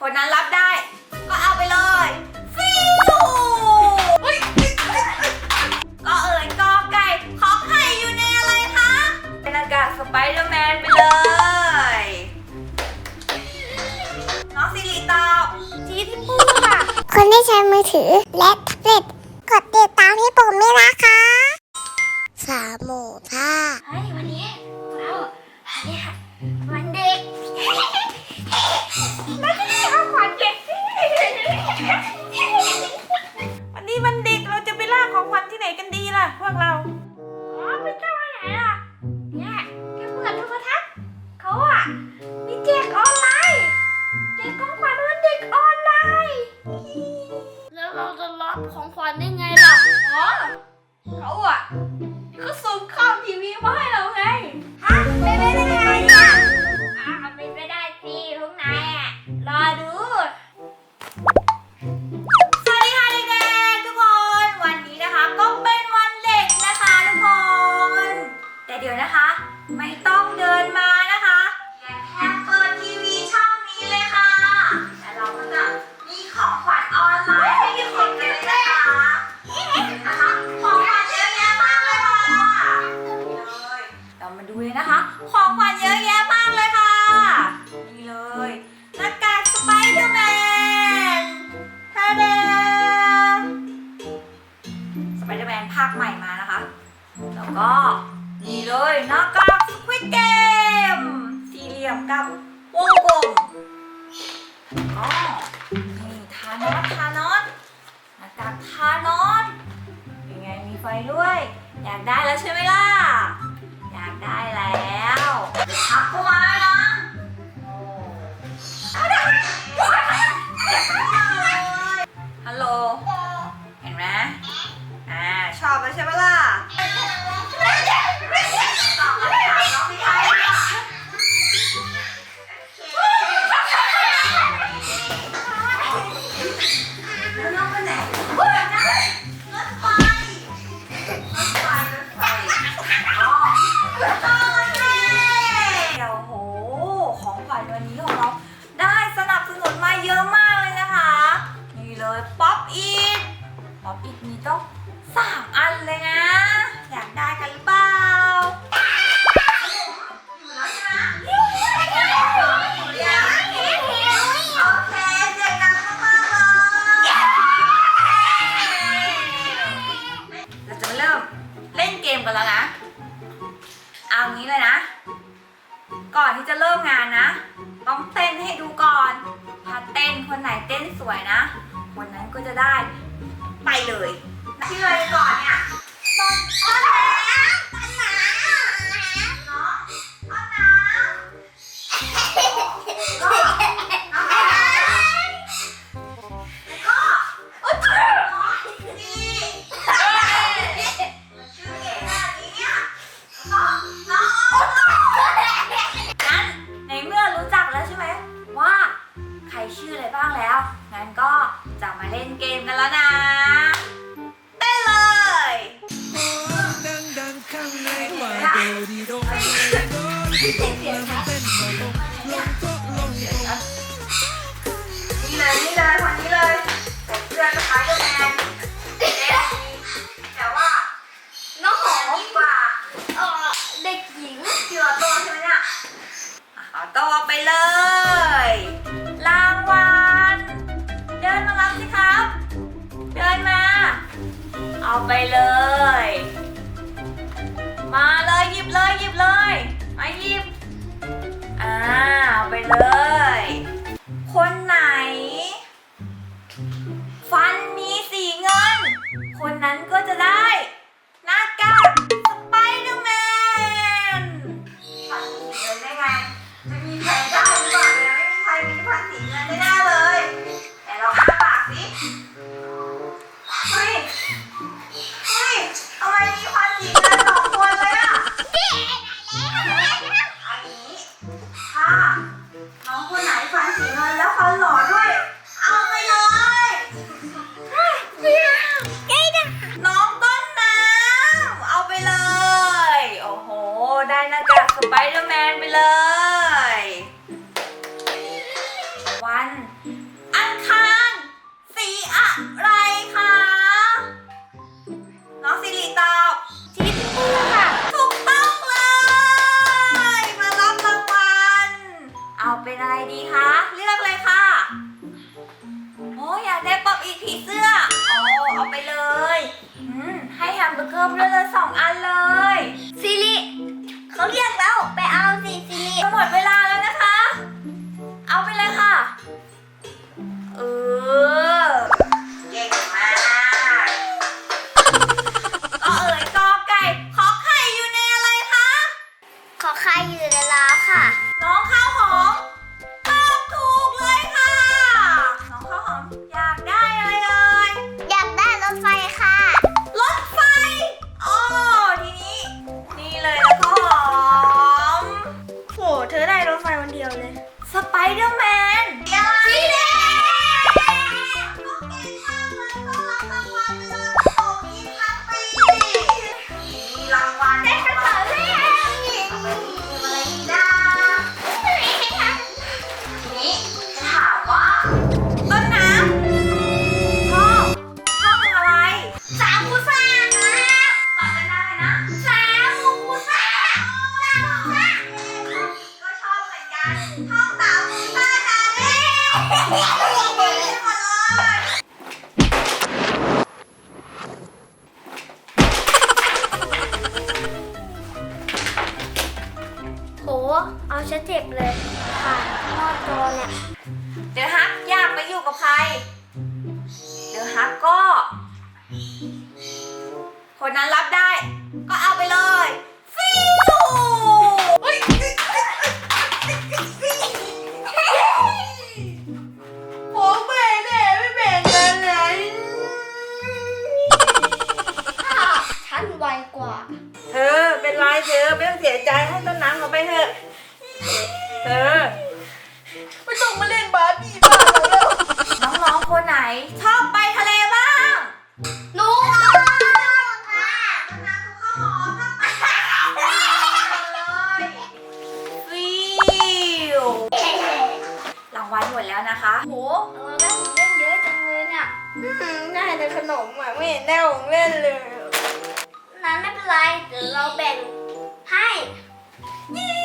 คนนั้นรับได้ ก็เอาไปเลยฟิวก็เอ่ยกอไก่ของไข่อยู่ในอะไรคะเป็นหน้ากากสไปเดอร์แมนไปเลย น้องสิริตอบทีที่พูดค่ะ คนที่ใช้มือถือและแท็บเล็ตกดติดตามให้ผมด้วยนะคะสามหมูท่า เฮ้ยวันนี้ อ๋อนี่ทานอสทานอสหน้ากากทานอสเป็นไงมีไฟด้วย อยากได้แล้วใช่ไหมล่ะ อยากได้แล้วทักกูมานะโอ้เอาได้ จะได้ ไปเลยชื่ออะไรก่อนเนี่ยต้นต้นน้ำต้นน้ำเนาะต้นน้ำก็น้องน้ำแล้วก็โอ๊ยน้องนี่ชื่อเก๋ขนาดนี้เนี่ยน้องน้องงั้นในเมื่อรู้จักแล้วใช่ไหมว่า ใครชื่ออะไรบ้างแล้ว งั้นก็ จะมาเล่นเกมกันแล้วนะเต้เลยดังดังๆข้างในว่าโดดีโดดีโดดีโดแล้วมันเต้นมาลงลงโต๊ะลงโต๊ะนี่เลยนี่เลยคนนี้เลยใส่เสื้อสไปเดอร์แมนเอ๊ะแต่ว่าน้องหอมดีกว่าเออเด็กหญิงชื่อออโตใช่ไหมเนี่ยอะอโตไปเลย ไปเลย มาเลยหยิบเลยหยิบเลยมาหยิบ อ่าเอาไปเลย น้องคนไหนฟันสีเงินแล้วฟันหล่อด้วย เอาไปเลยน้องต้นน้ำเอาไปเลย โอ้โห ได้หน้ากากสไปเดอร์แมนไปเลย เอาเป็นอะไรดีคะ เลือกเลยค่ะ โอ้อยากได้ป๊อปอีกผีเสื้อโอ้เอาไปเลยอืมให้แฮมเบอร์เกอร์ไปเลยสองอันเลย ซิริเขาเรียกแล้ว ไปเอาสิซิริหมดเวลาแล้วนะคะเอา รถไฟวันเดียวเลย สไปเดอร์แมนสียว หมือนกันชอบสามกูซ่านะเนี่ยหมดเลยโห เอาฉันเจ็บเลยผ่านนอดจอเนี่ย เดอะฮักอยากไปอยู่กับใคร เดอะฮักก็ คนนั้นรับได้ ก็เอาไปเลย องๆคนไหนชอบไปทะเลบ้างหนูฟิวรางวัลหมดแล้วนะคะโหเราได้ของเล่นเยอะจังเลยเนี่ยได้แต่ขนมอะไม่เห็นได้ของเล่นเลยนั้นไม่เป็นไรเดี๋ยวเราแบ่งให้เย้